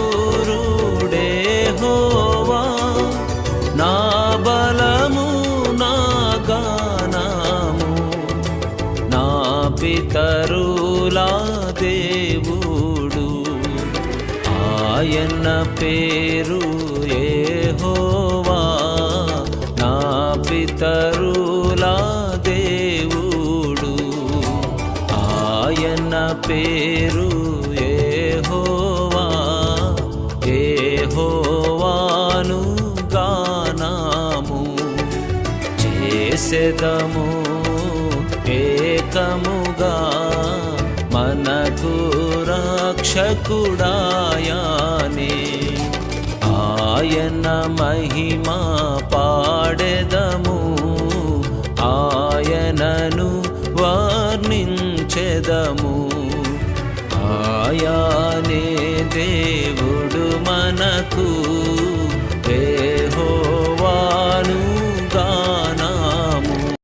యుద్ధాశూరుడే హోవా నా బలము నా గానము. నా పితరులా దేవుడు ఆయన పేరు ఏ హోవా నా పితరులా దేవుడు ఆయన పేరు ఏ చేసేదము ఏకముగా మనకు రక్షకుడాయానే. ఆయన మహిమా పాడెదము ఆయనను వర్ణించెదము. ఆయానే దేవుడు మనకు